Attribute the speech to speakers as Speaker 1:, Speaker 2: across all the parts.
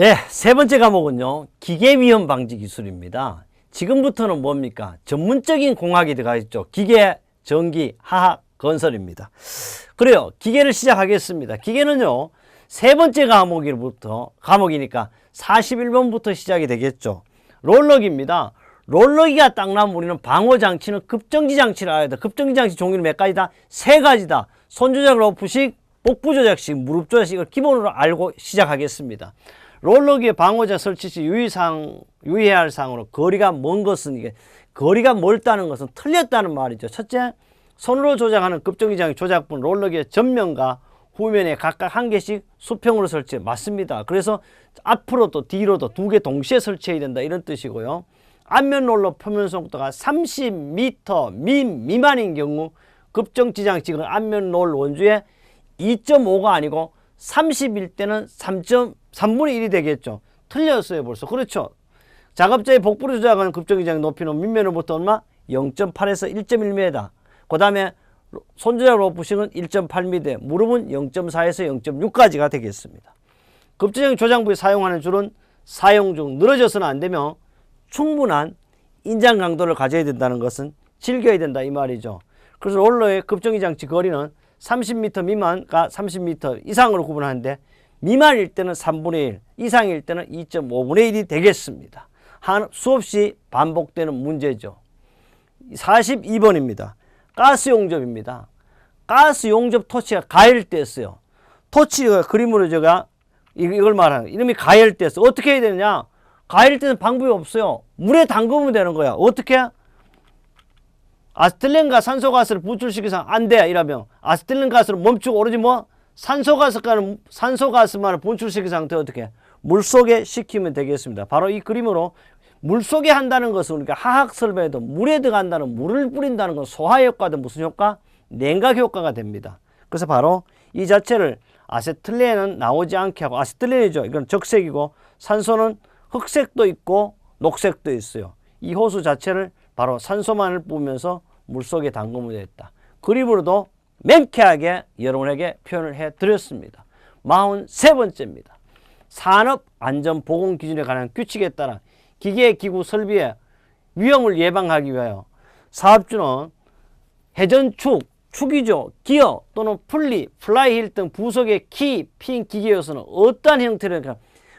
Speaker 1: 네, 세 번째 과목은요. 기계 위험 방지 기술입니다. 지금부터는 뭡니까? 전문적인 공학이 들어가 있죠. 기계, 전기, 화학, 건설입니다. 그래요. 기계를 시작하겠습니다. 기계는요. 세 번째 과목부터 과목이니까 41번부터 시작이 되겠죠. 롤러기입니다. 롤러기가 딱 나면 우리는 방어 장치는 급정지 장치를 알아야 돼. 급정지 장치 종류는 몇 가지다? 세 가지다. 손 조작 로프식, 복부 조작식, 무릎 조작식을 기본으로 알고 시작하겠습니다. 롤러기의 방어자 설치 시 유의사항, 유의해야 할 사항으로 거리가 먼 것은 이게 거리가 멀다는 것은 틀렸다는 말이죠. 첫째, 손으로 조작하는 급정기장의 조작분 롤러기의 전면과 후면에 각각 한 개씩 수평으로 설치 맞습니다. 그래서 앞으로도 뒤로도 두 개 동시에 설치해야 된다 이런 뜻이고요. 앞면 롤러 표면 속도가 30m 미, 미만인 경우 급정 지장 지금 앞면 롤 원주에 2.5가 아니고 30일 때는 3.3분의 1이 되겠죠. 틀렸어요 벌써. 그렇죠. 작업자의 복부를 조작하는 급정기장 높이는 밑면으로부터 얼마? 0.8에서 1.1m. 그 다음에 손조작 로프식은 1.8m, 무릎은 0.4에서 0.6까지가 되겠습니다. 급정형 조장부에 사용하는 줄은 사용 중 늘어져서는 안 되며 충분한 인장 강도를 가져야 된다는 것은 즐겨야 된다 이 말이죠. 그래서 롤러의 급정기 장치 거리는 30m 미만과 30m 이상으로 구분하는데 미만일 때는 3분의 1, 이상일 때는 2.5분의 1이 되겠습니다. 한, 수없이 반복되는 문제죠. 42번입니다. 가스 용접입니다. 가스 용접 토치가 가열됐어요. 토치가 그림으로 제가 이걸 말하는. 이름이 가열됐어. 어떻게 해야 되느냐? 가열되는 방법이 없어요. 물에 담그면 되는 거야. 어떻게? 아스틸렌과 산소가스를 분출시켜서 안 돼. 이러면 아스틸렌 가스를 멈추고 오로지 뭐 산소가스가는 산소가스만을 분출시킨 상태 어떻게? 물 속에 식히면 되겠습니다. 바로 이 그림으로 물 속에 한다는 것은 우리가 화학 설비에도 물에 들어간다는 물을 뿌린다는 건 소화 효과든 무슨 효과? 냉각 효과가 됩니다. 그래서 바로 이 자체를 아세틀렌은 나오지 않게 하고 아세틀렌이죠. 이건 적색이고 산소는 흑색도 있고 녹색도 있어요. 이 호수 자체를 바로 산소만을 뿌면서 물 속에 담그면 됐다. 그림으로도 맹쾌하게 여러분에게 표현을 해 드렸습니다. 43번째입니다. 산업안전보건기준에 관한 규칙에 따라 기계, 기구, 설비의 위험을 예방하기 위하여 사업주는 회전축, 축이죠. 기어 또는 풀리, 플라이힐 등 부속의 키, 핀 기계 요소는 어떠한 형태로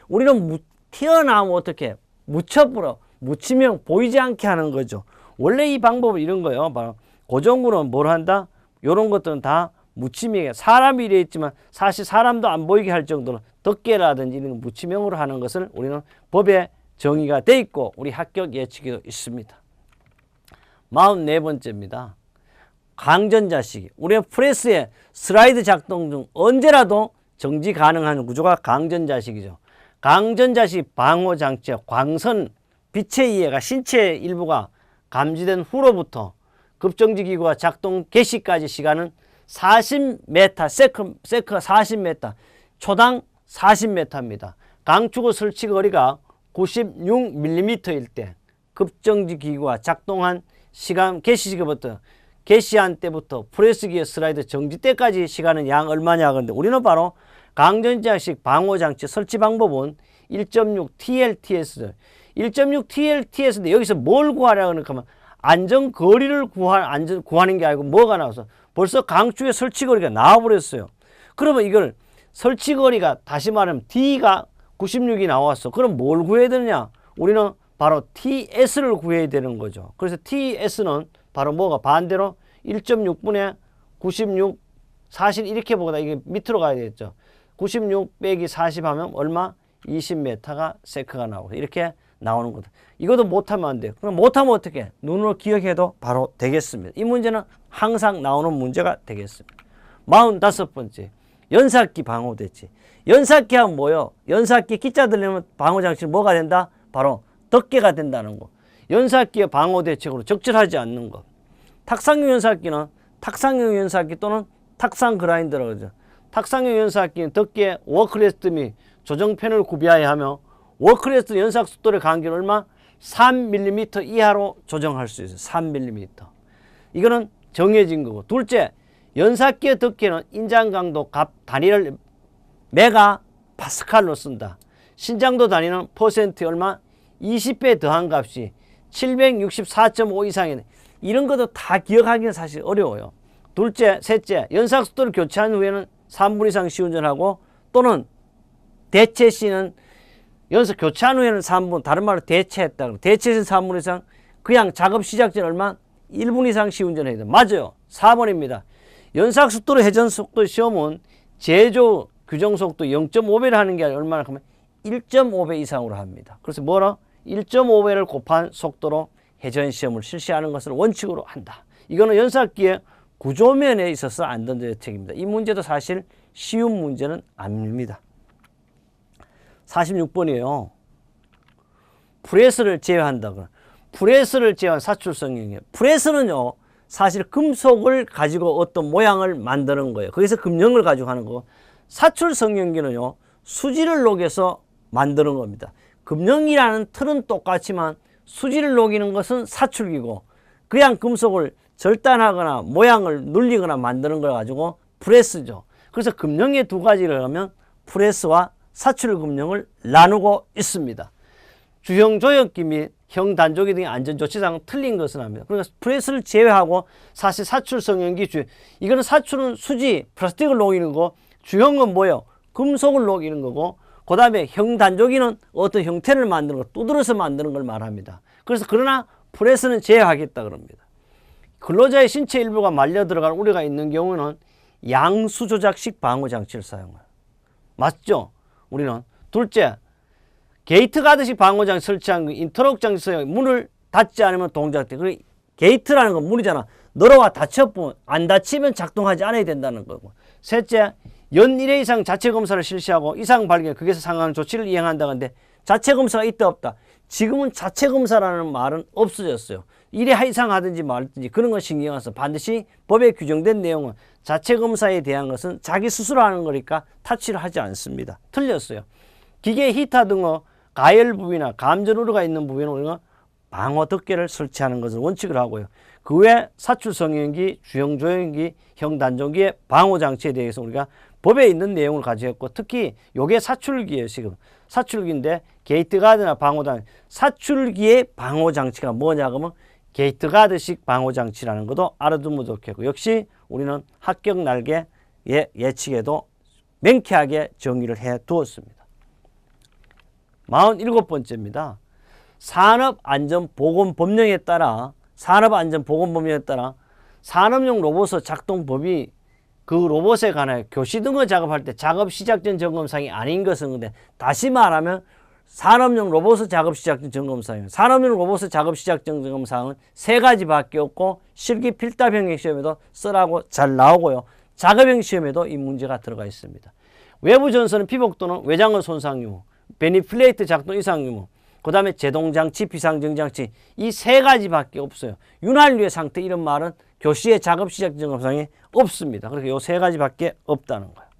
Speaker 1: 우리는 무, 튀어나오면 어떻게 묻혀버려 묻히면 보이지 않게 하는 거죠. 원래 이 방법은 이런 거예요. 바로 고정구는 뭘 한다? 이런 것들은 다 무치명에 사람이 이래 있지만 사실 사람도 안 보이게 할 정도로 덮개라든지 이런 무치명으로 하는 것을 우리는 법에 정의가 돼 있고 우리 합격 예측에도 있습니다. 44번째입니다. 강전자식. 우리가 프레스의 슬라이드 작동 중 언제라도 정지 가능한 구조가 강전자식이죠. 강전자식 방호 장치의 광선 빛의 이해가 신체 일부가 감지된 후로부터 급정지 기구가 작동 개시까지 시간은 40m, 세크, 세크가 40m, 초당 40m입니다. 강축의 설치 거리가 96mm일 때 급정지 기구가 작동한 시간 개시 시기부터 개시한 때부터 프레스 기어 슬라이드 정지 때까지 시간은 양 얼마냐 그런데 우리는 바로 강전자식 방호 장치 설치 방법은 1.6 TLTS 1.6 TLTS인데 여기서 뭘 구하라 그러니까 안전 거리를 구할 안전 구하는 게 아니고 뭐가 나와서 벌써 강추의 설치 거리가 나와 버렸어요. 그러면 이걸 설치 거리가 다시 말하면 D가 96이 나왔어. 그럼 뭘 구해야 되느냐? 우리는 바로 TS를 구해야 되는 거죠. 그래서 TS는 바로 뭐가 반대로 1.6분의 96 사실 이렇게 보다 이게 밑으로 가야 되겠죠. 96 빼기 40 하면 얼마? 20m가 세크가 나오고 이렇게 나오는 거다. 이것도 못하면 안 돼요. 그럼 못하면 어떻게? 눈으로 기억해도 바로 되겠습니다. 이 문제는 항상 나오는 문제가 되겠습니다. 45번째. 연삭기 방호대치. 연삭기 하면 뭐요? 연삭기 기자 들리면 방호장치 뭐가 된다? 바로 덮개가 된다는 거. 연삭기의 방호대책으로 적절하지 않는 것. 탁상용 연삭기는 탁상용 연삭기 또는 탁상 그라인더라고 그러죠. 탁상용 연삭기는 덮개 워크레스트 및 조정팬을 구비하여 하며 워크레스트 연삭 속도의 간격은 얼마? 3mm 이하로 조정할 수 있어요. 3mm. 이거는 정해진 거고. 둘째, 연삭기의 덮개는 인장 강도 값 단위를 메가 파스칼로 쓴다. 신장도 다니는 퍼센트 얼마? 20배 더한 값이 764.5 이상이네. 이런 것도 다 기억하기는 사실 어려워요. 둘째, 셋째, 연삭 속도를 교체한 후에는 3분 이상 시운전하고 또는 대체 시는 연속 교체한 후에는 3분, 다른 말로 대체했다. 대체는 3분 이상, 그냥 작업 시작 전 얼마? 1분 이상 시운전해야 돼. 맞아요. 4번입니다. 연삭 속도로 회전 속도 시험은 제조 규정 속도 0.5배를 하는 게 아니라 얼마나 하면 1.5배 이상으로 합니다. 그래서 뭐라? 1.5배를 곱한 속도로 회전 시험을 실시하는 것을 원칙으로 한다. 이거는 연삭기의 구조면에 있어서 안전대책입니다. 이 문제도 사실 쉬운 문제는 아닙니다. 46번이에요. 프레스를 제외한다. 프레스를 제외한 사출성형이에요. 프레스는요, 사실 금속을 가지고 어떤 모양을 만드는 거예요. 거기서 금형을 가지고 하는 거. 사출 성형기는요, 수지를 녹여서 만드는 겁니다. 금형이라는 틀은 똑같지만 수지를 녹이는 것은 사출기고 그냥 금속을 절단하거나 모양을 눌리거나 만드는 걸 가지고 프레스죠. 그래서 금형의 두 가지를 하면 프레스와 사출 금형을 나누고 있습니다. 주형 조역기 및 형 단조기 등의 안전 조치상 틀린 것은 합니다. 그러니까 프레스를 제외하고 사실 사출 성형기 주 이거는 사출은 수지 플라스틱을 녹이는 거고 주형은 뭐예요? 금속을 녹이는 거고 그 다음에 형 단조기는 어떤 형태를 만드는 거 두드려서 만드는 걸 말합니다. 그래서 그러나 프레스는 제외하겠다 그럽니다. 근로자의 신체 일부가 말려 들어갈 우려가 있는 경우는 양수 조작식 방호 장치를 사용해요. 맞죠? 우리는 둘째 게이트 방호 장치 설치한 그 사용 문을 닫지 않으면 동작돼. 그 게이트라는 건 문이잖아. 너로와 닫혀보면 안 닫히면 작동하지 않아야 된다는 거고. 셋째 연 1회 이상 자체 검사를 실시하고 이상 발견 거기서 상황 조치를 이행한다는데 자체 검사가 있다 없다. 지금은 자체 검사라는 말은 없어졌어요. 1회 이상 하든지 말든지 그런 거 신경 써서 반드시 법에 규정된 내용은 자체 검사에 대한 것은 자기 스스로 하는 거니까 타치를 하지 않습니다. 틀렸어요. 기계 히터 등의 가열 부위나 감전 우려가 있는 부위는 우리가 방어 덮개를 설치하는 것을 원칙을 하고요. 그 외 사출 성형기, 주형 조형기, 형 단종기의 방호 장치에 대해서 우리가 법에 있는 내용을 가져왔고 특히 요게 사출기예요, 지금. 사출기인데 게이트 가드나 방호장 사출기의 방호 장치가 뭐냐 그러면 게이트 가드식 방호 장치라는 것도 알아두면 좋겠고 역시 우리는 합격 날개 예, 예측에도 명쾌하게 정의를 해 두었습니다. 47번째입니다. 산업안전보건법령에 따라 산업안전보건법령에 따라 산업용 로봇의 작동법이 그 로봇에 관하여 교시 등을 작업할 때 작업 시작 전 점검사항이 아닌 것은 근데 다시 말하면 산업용 로봇의 작업 시작 전 점검 사항 산업용 로봇의 작업 시작 전 점검 사항은 세 가지밖에 없고 실기 필답형 시험에도 쓰라고 잘 나오고요. 작업형 시험에도 이 문제가 들어가 있습니다. 외부 전선은 피복 또는 외장의 손상 유무, 베니플레이트 작동 이상 유무, 그 다음에 제동장치, 비상정장치 이 세 가지밖에 없어요. 윤활유의 상태 이런 말은 교시의 작업 시작 점검상에 없습니다. 그렇게 요 세 가지밖에 없다는 거예요.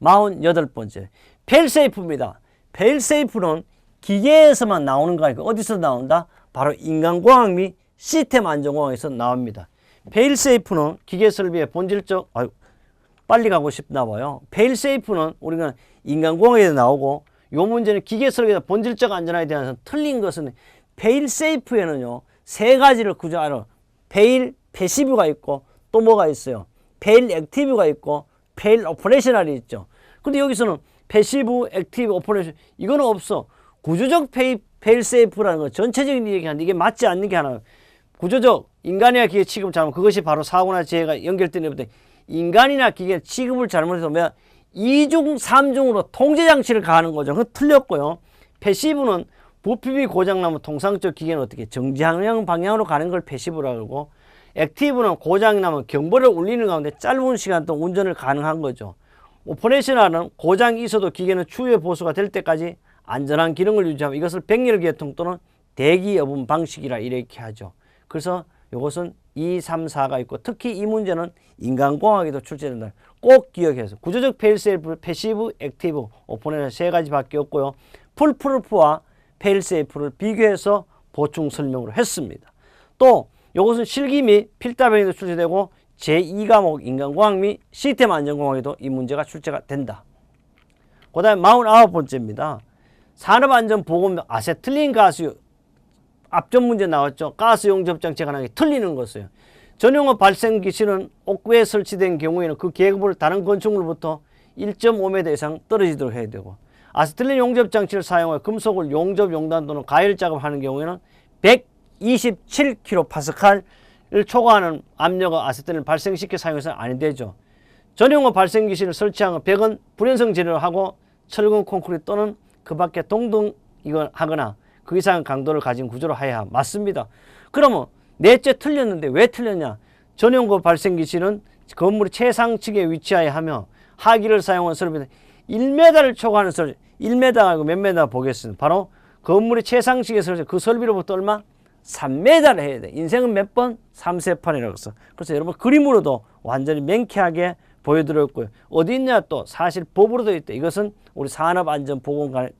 Speaker 1: 48번째 펠세이프입니다. 펠세이프는 기계에서만 나오는 거 아니고 어디서 나온다? 바로 인간공학 및 시스템 안전공학에서 나옵니다. 페일세이프는 기계 설비의 본질적 아유, 빨리 가고 싶나 봐요. 페일세이프는 우리가 인간공학에서 나오고 요 문제는 기계 설비의 본질적 안전함에 대해서 틀린 것은 페일세이프에는요 세 가지를 구조하는 페일 패시브가 있고 또 뭐가 있어요? 페일 액티브가 있고 페일 오퍼레이셔널이 있죠. 근데 여기서는 패시브, 액티브, 오퍼레이션 이거는 없어. 구조적 페이, 페일 세이프라는 거 전체적인 얘기하는데 이게 맞지 않는 게 하나. 구조적 인간이나 기계 취급을 잘못 그것이 바로 사고나 재해가 연결되는 것인데 인간이나 기계 취급을 잘못해서 뭐 2중, 3중으로 통제 장치를 가하는 거죠. 그건 틀렸고요. 패시브는 부피비 고장나면 통상적 기계는 어떻게 정지하는 방향으로 가는 걸 패시브라고 하고 액티브는 고장이 나면 경보를 울리는 가운데 짧은 시간 동안 운전을 가능한 거죠. 오퍼레이셔널은 고장이 있어도 기계는 추후에 보수가 될 때까지 안전한 기능을 유지하고 이것을 백렬 계통 또는 대기 여분 방식이라 이렇게 하죠. 그래서 이것은 2, 3, 4가 있고 특히 이 문제는 인간공학에도 출제된다. 꼭 기억해서 구조적 페일세이프, 패시브, 액티브, 오퍼레이션 세 가지밖에 없고요. 풀프루프와 페일세이프를 비교해서 보충 설명을 했습니다. 또 이것은 실기 및 필답에도 출제되고 제2과목 인간공학 및 시스템 안전공학에도 이 문제가 출제가 된다. 그 다음에 49번째입니다. 산업안전보건 아세틀린 가스 앞전 문제 나왔죠. 가스 용접 장치가 하나 틀리는 것이에요. 전용업 발생 기실은 옥외에 설치된 경우에는 그 계급을 다른 건축물부터 1.5m 이상 떨어지도록 해야 되고 아세틀린 용접 장치를 사용하여 금속을 용접 용단 또는 가열 작업하는 경우에는 127kPa를 초과하는 압력의 아세틀린을 발생시켜 사용해서는 안 되죠. 전용업 발생 기실을 설치하고 벽은 불연성 재료를 하고 철근 콘크리트 또는 그 밖에 동등 이걸 하거나 그 이상 강도를 가진 구조로 해야 맞습니다. 그러면 넷째 틀렸는데 왜 틀렸냐? 전용급 발생 기실은 건물의 최상층에 위치하여 하며 하기를 사용한 설비는 1m를 초과하는 설비, 1m하고 몇 m 보겠습니다. 바로 건물의 최상층에 설비, 그 설비로부터 얼마? 3m를 해야 돼. 인생은 몇 번? 3세판이라고 했어. 그래서 여러분 그림으로도 완전히 명쾌하게 보여드렸고요. 어디 있냐 또 사실 법으로 되어 있다. 이것은 우리 산업안전보건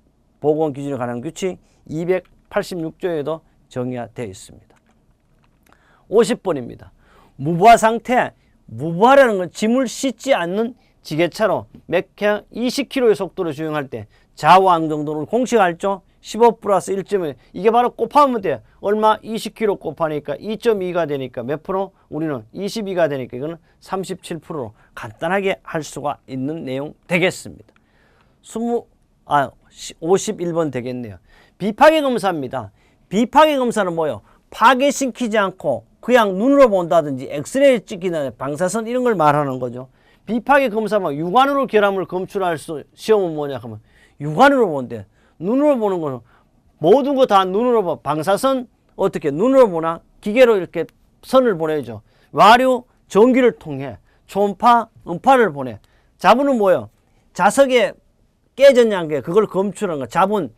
Speaker 1: 보건 기준에 관한 규칙 286조에도 정의가 되어 있습니다. 50번입니다. 무부하 상태, 무부하라는 건 짐을 싣지 않는 지게차로 맥혀 20km의 속도로 주행할 때 좌우항 정도는 공식 알죠? 15 플러스 1.1 이게 바로 곱하면 돼요. 얼마? 20km 곱하니까 2.2가 되니까 몇 프로? 우리는 22가 되니까 이거는 37%로 간단하게 할 수가 있는 내용 되겠습니다. 20, 아, 51번 되겠네요. 비파괴 검사입니다. 비파괴 검사는 뭐요? 파괴시키지 않고 그냥 눈으로 본다든지 엑스레이 찍기나 방사선 이런 걸 말하는 거죠. 비파괴 검사만 육안으로 결함을 검출할 수 시험은 뭐냐 하면 육안으로 본대. 눈으로 보는 거는 모든 거 다 눈으로 봐. 방사선 어떻게 눈으로 보나 기계로 이렇게 선을 보내죠. 와류 전기를 통해 초음파 음파를 보내. 자본은 뭐요? 자석에 깨졌냐 안 깨? 그걸 검출하는 거. 자본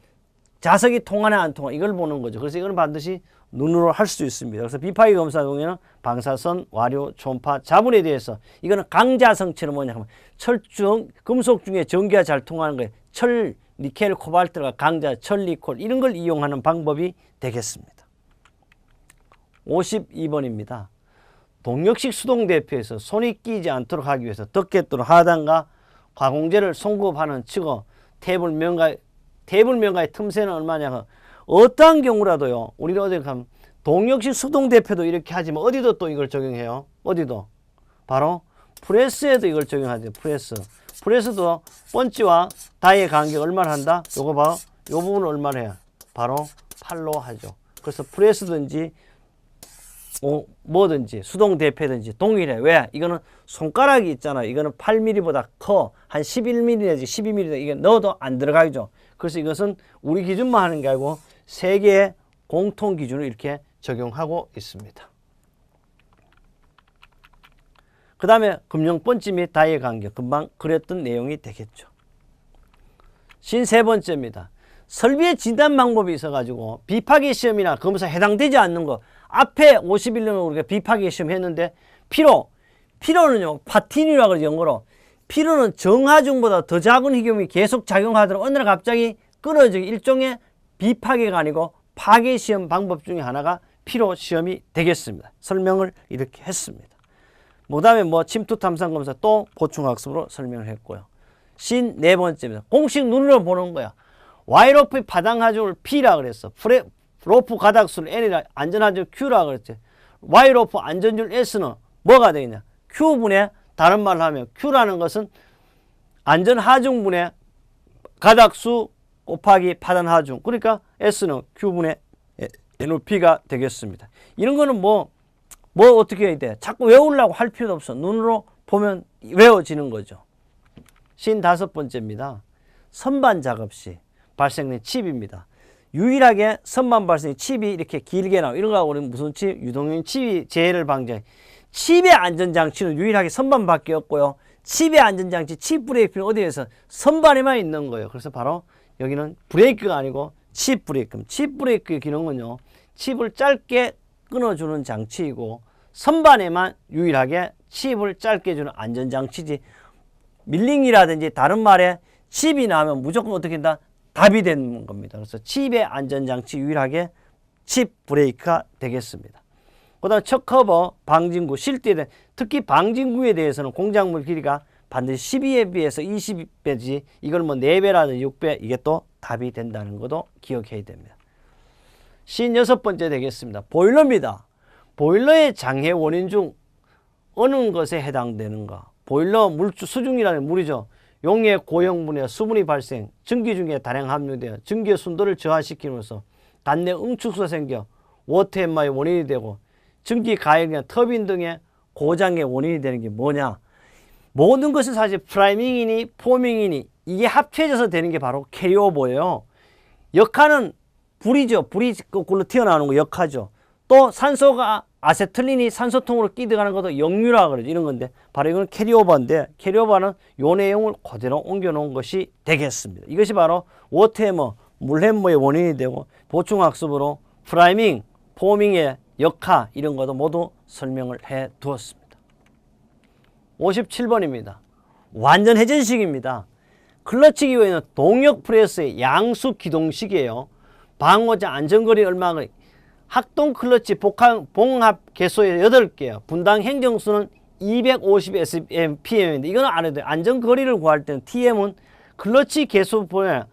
Speaker 1: 자석이 통하냐 안 통하 이걸 보는 거죠. 그래서 이거는 반드시 눈으로 할 수 있습니다. 그래서 비파기 검사 경우에는 방사선, 와류, 초음파, 자본에 대해서 이거는 강자성체는 뭐냐 하면 철중 금속 중에 전기가 잘 통하는 거예요. 철, 니켈, 코발트가 강자, 철, 니콜 이런 걸 이용하는 방법이 되겠습니다. 52번입니다. 동력식 수동 대표에서 손이 끼지 않도록 하기 위해서 덮개돌 하단과 가공제를 송급하는 측어 테이블 명가 테이블 명가의 틈새는 얼마냐? 어떠한 경우라도요. 우리가 어디 가면 동력식 수동 대표도 이렇게 하지만 어디도 또 이걸 적용해요. 어디도. 바로 프레스에도 이걸 적용하죠. 프레스 프레스도 번지와 다이의 간격 얼마나 한다 요거 봐요 요 부분 얼마나 해요 바로 팔로 하죠 그래서 프레스든지 뭐, 뭐든지 수동 대패든지 동일해. 왜? 이거는 손가락이 있잖아. 이거는 8mm보다 커. 한 11mm 내지 12mm 이게 넣어도 안 들어가죠. 그래서 이것은 우리 기준만 하는 게 아니고 세계의 공통 기준을 이렇게 적용하고 있습니다. 그 다음에 금융 번지 및 다이의 간격. 금방 그랬던 내용이 되겠죠. 신 세 번째입니다. 설비의 진단 방법이 있어가지고 비파기 시험이나 검사 해당되지 않는 거 앞에 51년을 우리가 비파기 시험 했는데 피로 피로는요 파틴이라고 그러죠 영어로 피로는 정하중보다 더 작은 희경이 계속 작용하도록 어느 날 갑자기 끊어지기 일종의 비파괴가 아니고 파괴 시험 방법 중에 하나가 피로 시험이 되겠습니다. 설명을 이렇게 했습니다. 그 다음에 뭐 침투 탐상 검사 또 보충 학습으로 설명을 했고요. 신 네 번째입니다. 공식 눈으로 보는 거야. 와이로프 파당 하중을 P라 그랬어. 프레, 로프 가닥수를 N이라 안전하중 Q라 그랬지. 와이로프 안전줄 S는 뭐가 되겠냐? Q분의 다른 말로 하면 Q라는 것은 안전하중분의 가닥수 곱하기 파단하중. 그러니까 S는 Q분의 NOP가 되겠습니다. 이런 거는 뭐, 뭐 어떻게 해야 돼? 자꾸 외우려고 할 필요도 없어. 눈으로 보면 외워지는 거죠. 신 다섯 번째입니다. 선반 작업 시 발생된 칩입니다. 유일하게 선반 발생 칩이 이렇게 길게 나와 이런 거하고 우리는 무슨 칩? 유동형 칩이 재해를 방지해. 칩의 안전장치는 유일하게 선반밖에 없고요. 칩의 안전장치, 칩 브레이크는 어디에서 선반에만 있는 거예요. 그래서 바로 여기는 브레이크가 아니고 칩 브레이크. 칩 브레이크의 기능은요. 칩을 짧게 끊어주는 장치이고 선반에만 유일하게 칩을 짧게 주는 안전장치지 밀링이라든지 다른 말에 칩이 나면 무조건 어떻게 된다? 답이 되는 겁니다. 그래서 칩의 안전장치 유일하게 칩 브레이크가 되겠습니다. 그 다음 첫 커버, 방진구, 실대에 특히 방진구에 대해서는 공작물 길이가 반드시 12에 비해서 20배지 이걸 뭐 4배라든지 6배 이게 또 답이 된다는 것도 기억해야 됩니다. 56번째 되겠습니다. 보일러입니다. 보일러의 장애 원인 중 어느 것에 해당되는가? 보일러 물주 수중이라는 물이죠. 용의 고형분의 수분이 발생, 전기 중에 다량 함유되어 전기의 순도를 저하시키면서 단내 응축소가 생겨 워터 엠마의 원인이 되고 전기 가열이나 터빈 등의 고장의 원인이 되는 게 뭐냐? 모든 것은 사실 프라이밍이니 포밍이니 이게 합쳐져서 되는 게 바로 캐리오버예요. 역하는 불이죠. 불이 거꾸로 튀어나오는 거 역하죠. 또 산소가 아세틀린이 산소통으로 끼들어가는 것도 역류라 그러죠. 이런 건데 바로 이건 캐리오버인데 캐리오버는 요 내용을 그대로 옮겨놓은 것이 되겠습니다. 이것이 바로 워터해머, 물해머의 원인이 되고 보충학습으로 프라이밍, 포밍의 역하 이런 것도 모두 설명을 해 두었습니다. 57번입니다. 완전 회전식입니다. 클러치 기호에는 동력 프레스의 양수 기동식이에요. 방어자 안전거리 얼마가 학동 클러치 복합, 봉합 개소에 8개요. 분당 행정수는 250 SPM인데 이거는 안 해도 돼요. 안전거리를 구할 때는 TM은 클러치 개수분의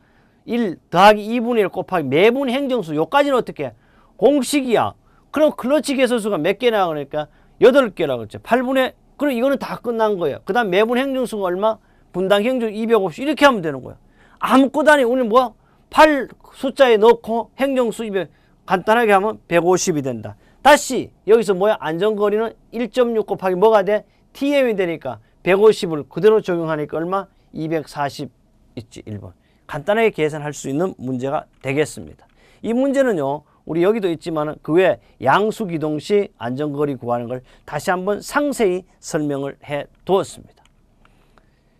Speaker 1: 1 더하기 2분의 1 곱하기 매분 행정수 요까지는 어떻게 해? 공식이야. 그럼 클러치 개수수가 몇 개나 그러니까 8개라고 그랬죠. 8분의 그럼 이거는 다 끝난 거예요. 그 다음 매분 행정수가 얼마? 분당 행정 250 이렇게 하면 되는 거예요. 아무것도 아니 오늘 뭐? 8 숫자에 넣고 행정수 200 간단하게 하면 150이 된다. 다시 여기서 뭐야? 안전거리는 1.6 곱하기 뭐가 돼? TM이 되니까 150을 그대로 적용하니까 얼마? 240 있지 1번. 간단하게 계산할 수 있는 문제가 되겠습니다. 이 문제는요. 우리 여기도 있지만 그 외 양수기동 시 안전거리 구하는 걸 다시 한번 상세히 설명을 해 두었습니다.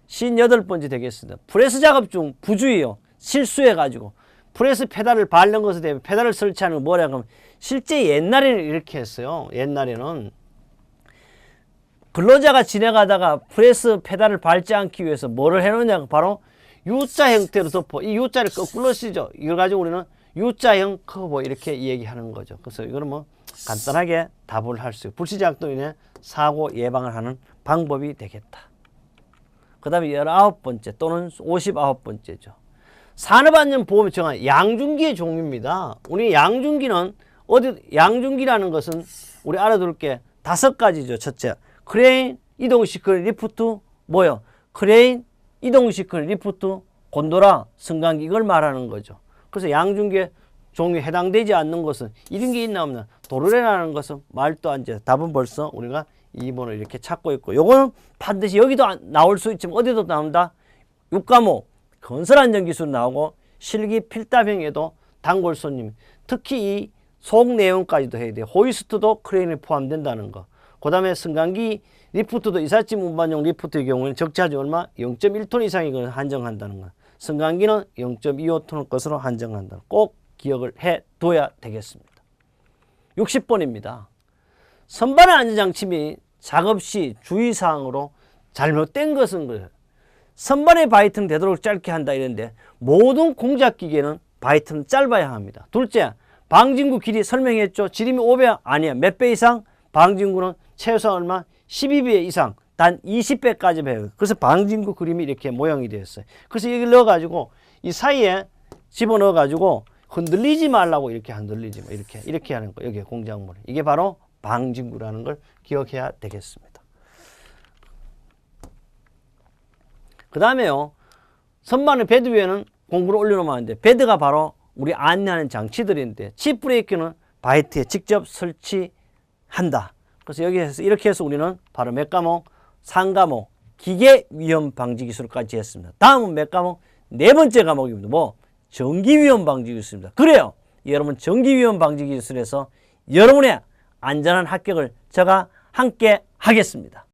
Speaker 1: 58번째 되겠습니다. 프레스 작업 중 부주의요. 실수해가지고 프레스 페달을 밟는 것에 대해 페달을 설치하는 건 뭐라고 하면 실제 옛날에는 이렇게 했어요. 옛날에는 근로자가 지나가다가 프레스 페달을 밟지 않기 위해서 뭐를 해놓냐고 바로 U자 형태로 덮어. 이 U자를 거꾸로 쓰죠. 이걸 가지고 우리는 U자형 커버 이렇게 얘기하는 거죠. 그래서 이거는 뭐 간단하게 답을 할 수 있고 불시작도 인해 사고 예방을 하는 방법이 되겠다. 그 다음에 열아홉 번째 또는 오십아홉 번째죠. 산업안전 보험 정한 양중기의 종류입니다. 우리 양중기는 어디 양중기라는 것은 우리 알아둘 게 다섯 가지죠. 첫째, 크레인, 이동시클, 리프트, 뭐요? 크레인, 이동시클, 리프트, 곤도라, 승강기 이걸 말하는 거죠. 그래서 양중기 종류에 해당되지 않는 것은 이런 게 있나 없나 도르래라는 것은 말도 안 돼. 답은 벌써 우리가 2번을 이렇게 찾고 있고 요거는 반드시 여기도 안- 나올 수 있지만 어디도 나온다. 6과목 건설 안전 기술 나오고 실기 필답형에도 단골 손님 특히 이 속 내용까지도 해야 돼요. 호이스트도 크레인에 포함된다는 거. 그 다음에 승강기 리프트도 이삿짐 운반용 리프트의 경우에는 적재하지 얼마? 0.1톤 이상의 걸 한정한다는 거. 승강기는 0.25톤 것으로 한정한다. 꼭 기억을 해 둬야 되겠습니다. 60번입니다. 선반의 안전장치 및 작업 시 주의사항으로 잘못된 것은 거예요. 선반의 바이트는 되도록 짧게 한다 이랬는데 모든 공작기계는 바이트는 짧아야 합니다. 둘째, 방진구 길이 설명했죠. 지름이 5배 아니야. 몇 배 이상? 방진구는 최소 얼마? 12배 이상. 단 20배까지 배워요. 그래서 방진구 그림이 이렇게 모양이 되었어요. 그래서 여기 넣어가지고 이 사이에 집어넣어가지고 흔들리지 말라고 이렇게 흔들리지 마. 이렇게 이렇게 하는 거. 여기 공작물. 이게 바로 방진구라는 걸 기억해야 되겠습니다. 그 다음에요. 선반의 베드 위에는 공구를 올려놓으면 안 돼. 베드가 바로 우리 안내하는 장치들인데 칩 브레이크는 바이트에 직접 설치한다. 그래서 여기에서 이렇게 해서 우리는 바로 몇 과목? 3과목 기계 위험 방지 기술까지 했습니다. 다음은 몇 과목? 네 번째 과목입니다. 뭐? 전기 위험 방지 기술입니다. 그래요. 여러분 전기 위험 방지 기술에서 여러분의 안전한 합격을 제가 함께 하겠습니다.